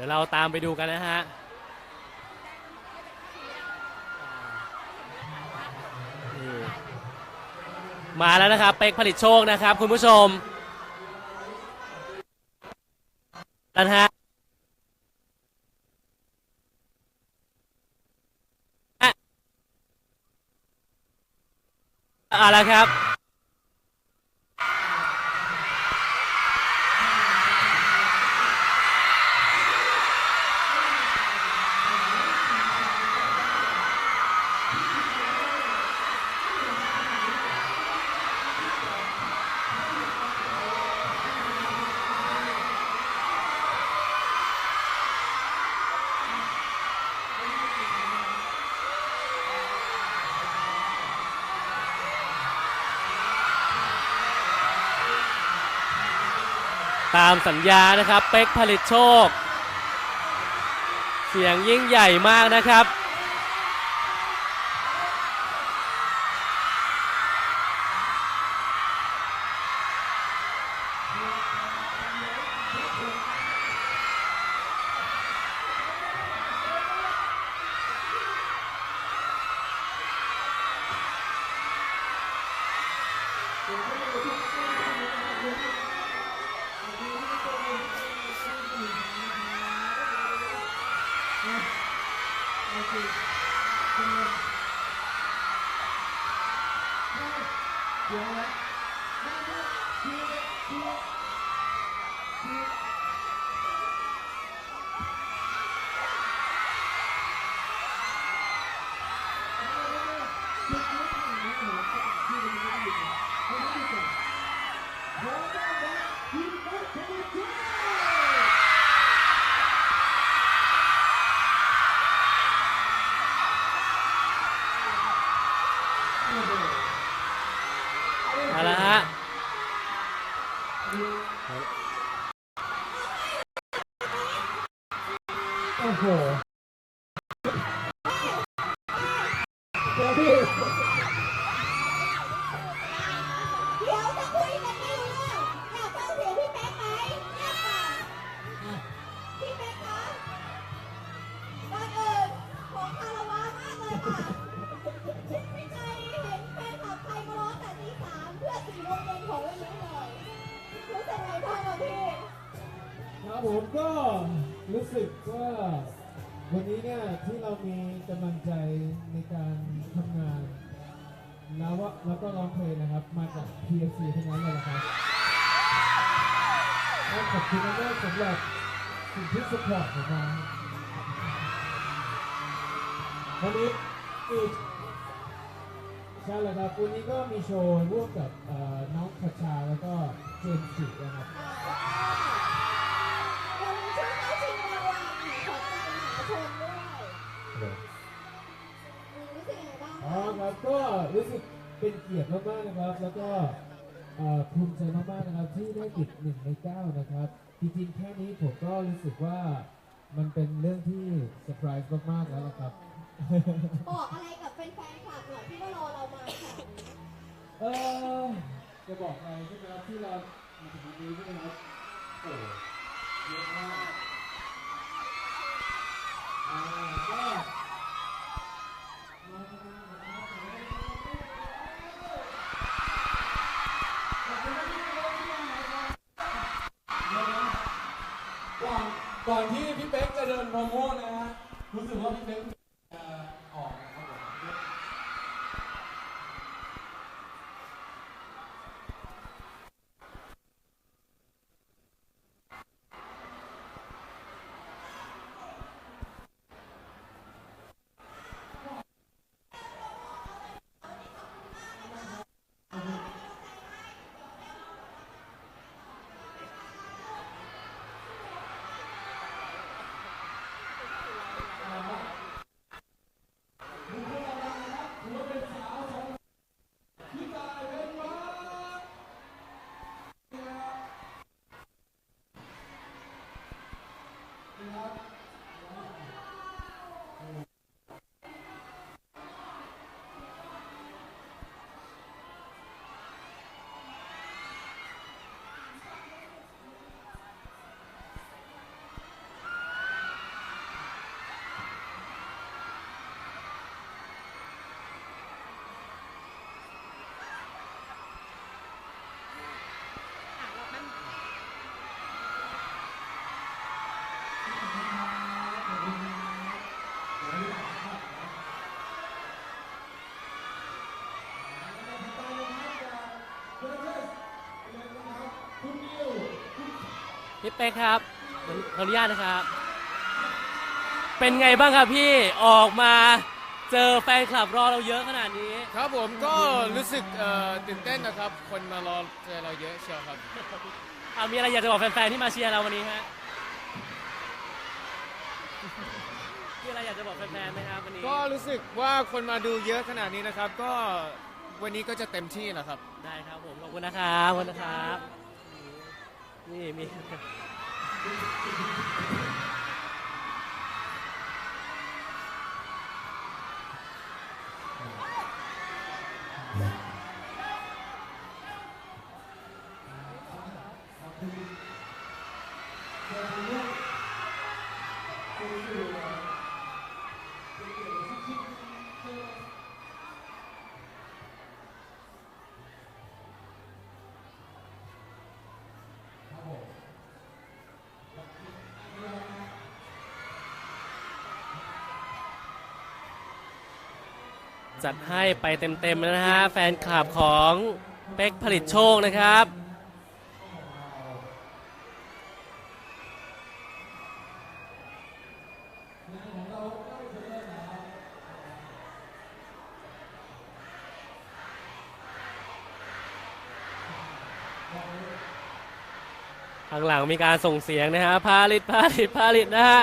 ดี๋ยวเราตามไปดูกันนะฮะมาแล้วนะครับเป็กผลิตโชคนะครับ คุณผู้ชมนะฮะอะเอาละครับ ตามสัญญานะครับ เป็กผลิตโชค เสียงยิ่งใหญ่มากนะครับ ม เดี๋ยวพี่เดี๋ยวจะคุยกันไม่รู้เรื่องอยากฟังเสียงพี่เป๊กไหมเงียบก่อนพี่เป๊กคะก่อนอื่นขอคารวะมากเลยค่ะไม่เคยเห็นแฟนคลับใครมาร้องแต่ตีสามเพื่อสี่โมงเย็นของวันนี้เลยรู้สึกไงบ้างอะพี่ ครับผมก็รู้สึกว่า วันนี้เนี่ยที่เรามีกำลังใจในการทำงาน แล้วว่าแล้วก็ร้องเพลงนะครับ มาจาก PFC ทั้งนั้นเลยนะครับขอบคุณมากสำหรับสิ่งที่สปอร์ตของเราวันนี้อีกใช่เลยครับวันนี้ก็มีโชว์ร่วมกับน้องพัชชาแล้วก็เจมส์จินะครับ อ๋อครับก็รู้สึกเป็นเกียรติมากๆนะครับ แล้วก็เอ่อภูมิใจมากๆนะครับที่ได้ติดหนึ่งในเก้านะครับ จริงๆแค่นี้ผมก็รู้สึกว่ามันเป็นเรื่องที่เซอร์ไพรส์มากๆแล้วนะครับ บอกอะไรกับแฟนๆคลับหน่อยที่ว่ารอเรามาค่ะเออจะบอกอะไรใช่ไหมครับที่เรามาถึงวันนี้ใช่ไหมครับโอ้เยอะมากอ่าก็อน ก่อนที่พี่เป๊กจะเดินโปรโมทนะฮะรู้สึกว่าพี่เป๊กจะออกนะครับผม ข พี่เป๊กครับขออนุญาตนะครับ เป็นไงบ้างครับพี่ออกมาเจอแฟนคลับรอเราเยอะขนาดนี้ ครับผมก็รู้สึกเอ่อตื่นเต้นนะครับ คนมารอเจอเราเยอะเชียวครับเอามีอะไรอยากจะบอกแฟนๆที่มาเชียร์เราวันนี้ฮะมีอะไรอยากจะบอกแฟนๆไหมครับวันนี้ก็รู้สึกว่าคนมาดูเยอะขนาดนี้นะครับ ก็วันนี้ก็จะเต็มที่แหละครับ ได้ครับผมขอบคุณนะครับขอบคุณนะครับ นี่มี จัดให้ไปเต็มๆแล้วนะฮะแฟนคลับของเป๊กผลิตโชคนะครับข้างหลังมีการส่งเสียงนะฮะผลิตผลิตผลิตนะฮะ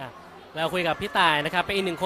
อะ เราคุยกับพี่ตายนะครับเป็นอีกหนึ่งคน